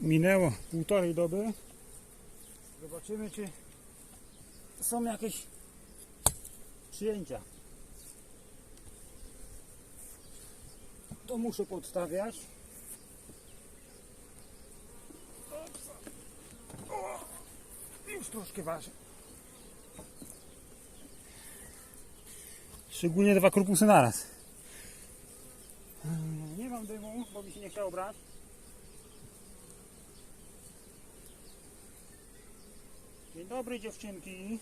Minęło półtorej doby. Zobaczymy, czy są jakieś przyjęcia. To muszę podstawiać. O, już troszkę waży. Szczególnie dwa korpusy naraz. Nie mam dymu, bo mi się nie chciało brać. Dobry dziewczynki.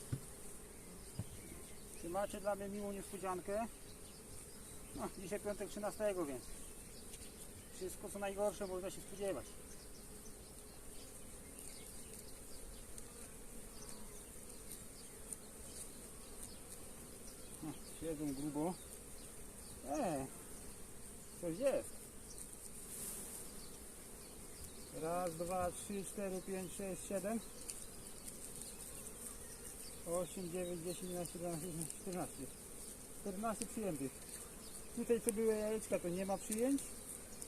Czy macie dla mnie miłą niespodziankę? No, dzisiaj piątek 13, więc wszystko co najgorsze można się spodziewać. No, siedzą grubo. Eee, coś jest. Raz, dwa, trzy, cztery, pięć, sześć, siedem. 8, 9, 10, 11, 12, 14. 14 przyjętych. Tutaj co były jajeczka to nie ma przyjęć.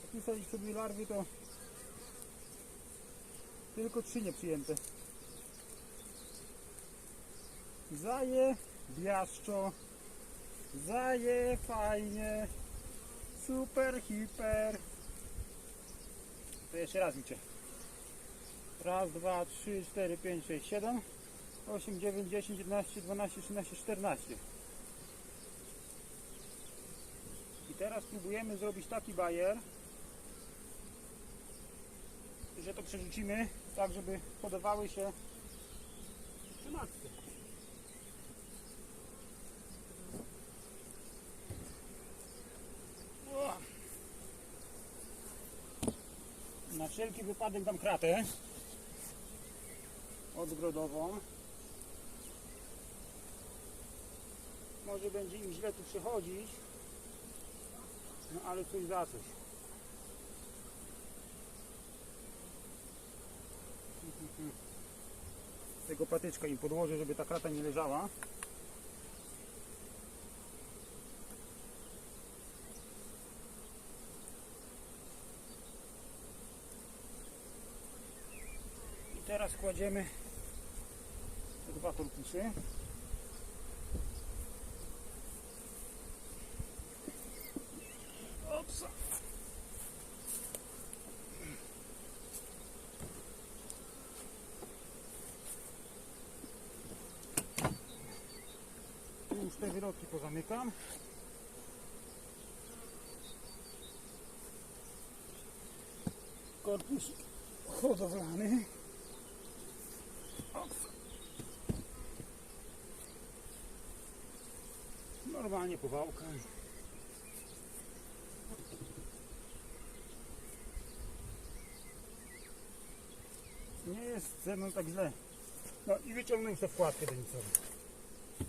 A tutaj co były larwy to tylko 3 nieprzyjęte. Zaje biaszczo. Zaje fajnie. Super, hiper. To jeszcze raz liczę. Raz, dwa, trzy, cztery, pięć, sześć, siedem. 8, 9, 10, 11, 12, 13, 14. I teraz próbujemy zrobić taki bajer, że to przerzucimy tak, żeby podawały się przy matce. O! Na wszelki wypadek dam kratę odgrodową. Może będzie im źle tu przechodzić, no ale coś za coś. Tego patyczka im podłożę, żeby ta krata nie leżała. I teraz kładziemy dwa korpusy. Opsa. Tu wyrobki pozamykam. Korpus hodowlany. Normalnie powałka. Nie jest ze mną tak źle. No i wyciągnąłem tę wkładkę denicową.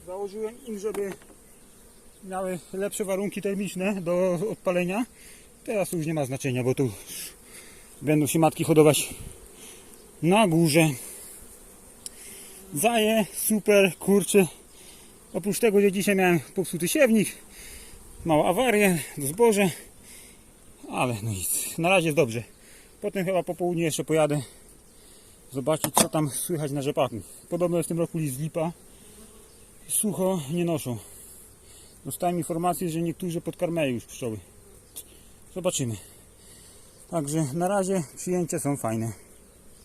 Założyłem im, żeby miały lepsze warunki termiczne do odpalenia. Teraz już nie ma znaczenia, bo tu będą się matki hodować na górze. Zaje, super, kurczę. Oprócz tego, że dzisiaj miałem popsuty siewnik, małą awarię do zboże, ale no nic, na razie jest dobrze. Potem chyba po południu jeszcze pojadę zobaczyć co tam słychać na rzepaku. Podobno w tym roku list lipa. Sucho nie noszą. Dostałem informację, że niektórzy podkarmiają już pszczoły. Zobaczymy. Także na razie przyjęcia są fajne.